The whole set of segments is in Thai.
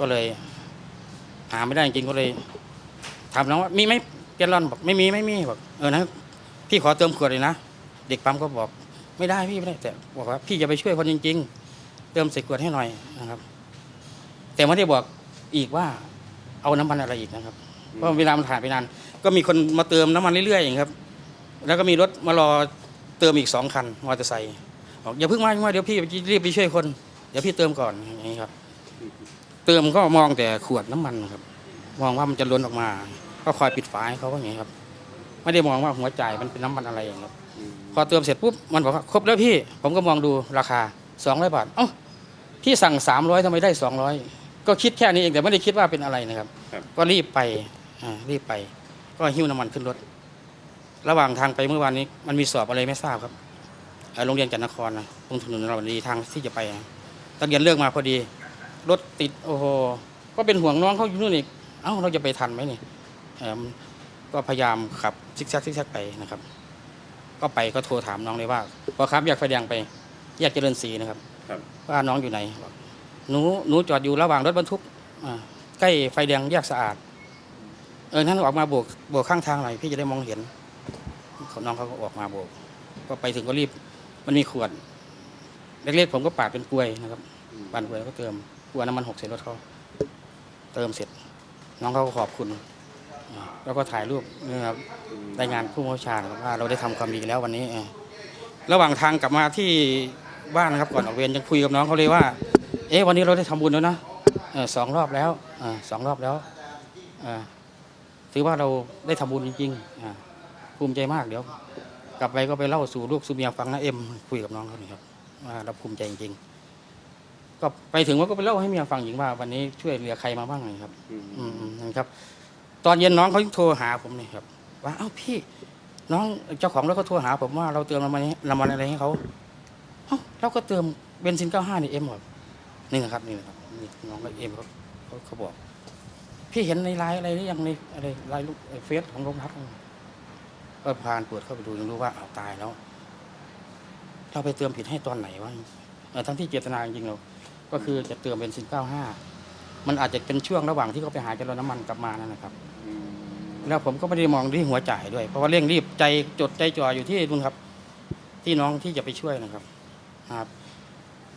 ก็เลย หาไม่ได้จริงๆก็เลยถามน้องว่ามีไหมเกลลอนบอกไม่มีไม่มีบอกเออนะพี่ขอเติมขวดเลยนะเด็กปั๊มก็บอก ไม่ได้พี่ไม่ได้แต่บอกว่าพี่จะไปช่วยคนจริง ๆ เติมใส่ขวดให้หน่อยนะครับ แต่ไม่ได้บอกอีกว่า เอาน้ำมันอะไรอีกนะครับเพราะเวลามันผ่านไปนานก็มีคนมาเติมน้ำมันเรื่อยๆอย่างครับ แล้วก็มีรถมารอเติมอีกสองคันมอเตอร์ไซค์บอกอย่าเพิ่งมาอย่าเพิ่งมาเดี๋ยวพี่รีบไปช่วยคน เดี๋ยวพี่เติมก่อนอย่างนี้ครับ เติมก็มองแต่ขวดน้ำมันครับ มองว่ามันจะล้นออกมา ก็คอยปิดฝาให้เขาว่าอย่างนี้ครับ ไม่ได้มองว่าหัวจ่ายมันเป็นน้ำมันอะไรอย่างครับ พอเติมเสร็จปุ๊บมันบอกว่าครบแล้วพี่ ผมก็มองดูราคาสองร้อยบาทเอ้าพี่สั่งสามร้อยทำไมได้สองร้อยก็คิดแค่นี้เองแต่ไม่ได้คิดว่าเป็นอะไรนะครับครับก็รีบไปอ่ารีบไป ก็หิ้วน้ำมันขึ้นรถ ระหว่างทางไปเมื่อวานนี้ มันมีสอบอะไรไม่ทราบครับเอ่อโรงเรียนจันทนครนะตรงถนนเราดีทางที่จะไปนะตอนเรียนเลิกมาพอดี รถติดโอ้โหก็เป็นห่วงน้องเขาอยู่นู่นอีกเอ้าเราจะไปทันไหมนี่เอิ่มก็พยายามขับซิกแซกซิกแซกไปนะครับ ก็ไปก็โทรถามน้องเลยว่าพอครับอยากไฟแดงไปแยกเจริญศรีนะครับครับว่าน้องอยู่ไหนบอกหนูหนูจอดอยู่ระหว่างรถบรรทุกอ่าใกล้ไฟแดงแยกสะอาด เออท่านออกมาโบกโบกข้างทางหน่อยพี่จะได้มองเห็นเขาน้องเขาก็ออกมาโบก ก็ไปถึงก็รีบ มันมีขวด เล็กๆผมก็ปาดเป็นกลวยนะครับปาดกลวยแล้วก็เติม กลัวน้ำมันหกใส่รถเขาเติมเสร็จ น้องเขาก็ขอบคุณอ่าแล้วก็ถ่ายรูปนะครับรายงานผู้บังคับชาครับว่าเราได้ทำความดีแล้ววันนี้ ระหว่างทางกลับมาที่บ้านนะครับก่อนออกเวรยังคุยกับน้องเขาเลยว่า เอ๊ะวันนี้เราได้ทำบุญแล้วนะสองรอบแล้วสองรอบแล้วถือว่าเราได้ทำบุญจริงๆภูมิใจมากเดี๋ยว กลับไปก็ไปเล่าสู่ลูกสู่เมียฟังนะเอ็มคุยกับน้องเขานี่ครับว่าเราภูมิใจจริงๆ ก็ไปถึงว่าก็ไปเล่าให้เมียฟังหญิงว่า วันนี้ช่วยเหลือใครมาบ้างนะครับอืมอืมอืมนะครับ ตอนเย็นน้องเขาโทรหาผมนี่ครับ ว่าเอ้าพี่ น้องเจ้าของรถเขาโทรหา ผมว่าเราเติมน้ำมันให้น้ำมันอะไรให้เขาเอ้าเราก็เติมเบนซิน95นี่เอ็มครับนี่นะครับนี่นะครับนี่น้องก็เอ็มเขาเขาเขาบอก พี่เห็นในไลน์อะไรหรือยังในอะไรไลน์ลูกเฟซของโรงพักก็ผ่านเปิดเข้าไปดูยังรู้ว่าเอาวตายแล้ว เราไปเติมผิดให้ตอนไหนวะเออทั้งที่เจตนาจริงๆเรา ก็คือจะเติมเบนซิน 95 มันอาจจะเป็นช่วงระหว่างที่เขาไปหาจรน้ำมันกลับมานั่นนะครับอืมแล้วผมก็ไม่ได้มองที่หัวจ่ายด้วย เพราะว่าเร่งรีบใจจดใจจ่ออยู่ที่นู่นครับ ที่น้องที่จะไปช่วยนะครับครับ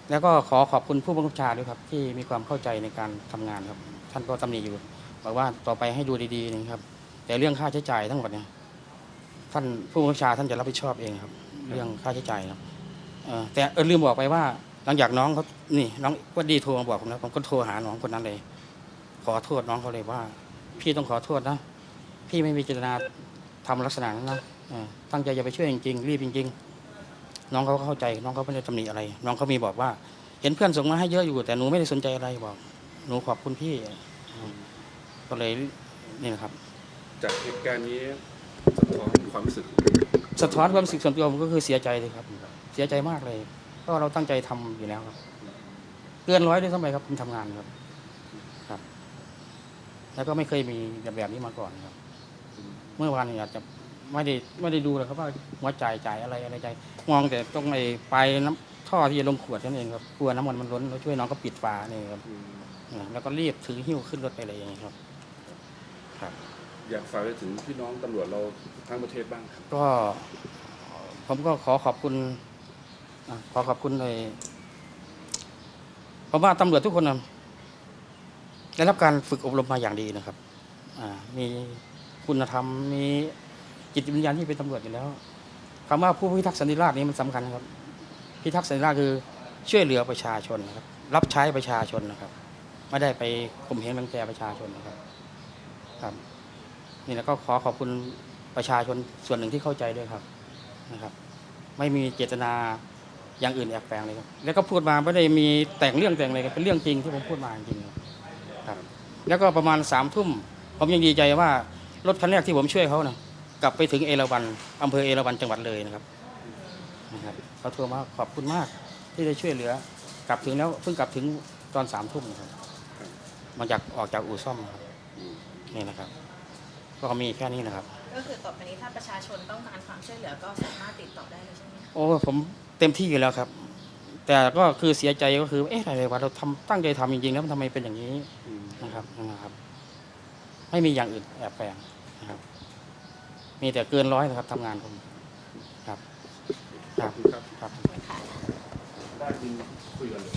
แล้วก็ขอขอบคุณผู้บังคับบัญชาด้วยครับ ที่มีความเข้าใจในการทำงานครับ ท่านก็ตำหนิอยู่บอกว่าต่อไปให้ดูดีๆนะครับ แต่เรื่องค่าใช้จ่ายทั้งหมดเนี่ยท่านผู้บังคับบัญชาท่านจะรับผิดชอบเองครับ เรื่องค่าใช้จ่ายครับเอ่อแต่เออลืมบอกไปว่า หลังจากน้องเขานี่ น้องก็ดีโทรมาบอกผมนะผมก็โทรหาน้องคนนั้นเลย ขอโทษน้องเขาเลยว่า พี่ต้องขอโทษนะ พี่ไม่มีเจตนาทำลักษณะนั้นนะเออตั้งใจจะไปช่วยจริงๆรีบจริง ๆ น้องเขาก็เข้าใจ น้องเขาไม่ได้ตำหนิอะไร น้องเขามีบอกว่า เห็นเพื่อนส่งมาให้เยอะอยู่ แต่หนูไม่ได้สนใจอะไรบอก หนูขอบคุณพี่อืมก็เลยนี่นะครับ จากเหตุการณ์นี้สะท้อนความรู้สึก สะท้อนความรู้สึกส่วนตัวผมก็คือเสียใจเลยครับ เสียใจมากเลย เพราะเราตั้งใจทำอยู่แล้วครับ เกินร้อยด้วยซ้ำไปครับผมทำงานครับ ครับ แล้วก็ไม่เคยมีแบบแบบนี้มาก่อนครับ เมื่อวานนี้อาจจะไม่ได้ไม่ได้ดูเลยครับว่าหัวจ่ายจ่ายอะไรอะไรใจายมองแต่ตรงไอ้ปลายน้ำท่อที่จะลงขวดนั่นเองครับกลัวน้ำมันมันล้นเราช่วยน้องก็ปิดฝานี่ครับอืมอ่าแล้วก็รีบถือหิ้วขึ้นรถไปเลยอย่างนี้ครับ ครับ อยากฝากไปถึงพี่น้องตำรวจเราทั้งประเทศบ้างครับก็ ผมก็ขอขอบคุณอะ ขอขอบคุณเลยเพราะว่าตำรวจทุกคนนะได้รับการฝึกอบรมมาอย่างดีนะครับมีคุณธรรมมีจิตวิญญาณที่เป็นตำรวจอยู่แล้วคำว่าผู้พิทักษ์สันติราษฎร์นี้มันสำคัญครับ พิทักษ์สันติราษฎร์คือช่วยเหลือประชาชนนะครับ รับใช้ประชาชนนะครับไม่ได้ไปข่มเหงรังแกประชาชนนะครับ ครับ นี่แล้วก็ขอขอบคุณประชาชนส่วนหนึ่งที่เข้าใจด้วยครับนะครับ ไม่มีเจตนา อย่างอื่นแอบแฝงเลยครับแล้วก็พูดมาไม่ได้มีแต่งเรื่องแต่งอะไรกันเป็นเรื่องจริงที่ผมพูดมาจริงๆครับ แล้วก็ประมาณสามทุ่มผมยังดีใจว่ารถคันแรกที่ผมช่วยเขานะกลับไปถึงเอราวันอำเภอเอราวันจังหวัดเลยนะครับนะครับเขาโทรมาขอบคุณมากที่ได้ช่วยเหลือ กลับถึงแล้วเพิ่งกลับถึงตอนสามทุ่มครับมาจากออกจากอู่ซ่อมครับอืมนี่นะครับ ก็มีแค่นี้นะครับ ก็คือต่อไปนี้ถ้าประชาชนต้องการความช่วยเหลือก็สามารถติดต่อได้เลยใช่ไหมคะโอ้ผม เต็มที่อยู่แล้วครับ แต่ก็คือเสียใจก็คือเอ๊ะอะไรวะเราทำตั้งใจทำจริงๆแล้วมันทำไมเป็นอย่างนี้นะครับนะครับ ไม่มีอย่างอื่นแอบแฝงนะครับ มีแต่เกินร้อยนะครับทำงานผมครับ ครับครับ ได้จริงคุยกันเลย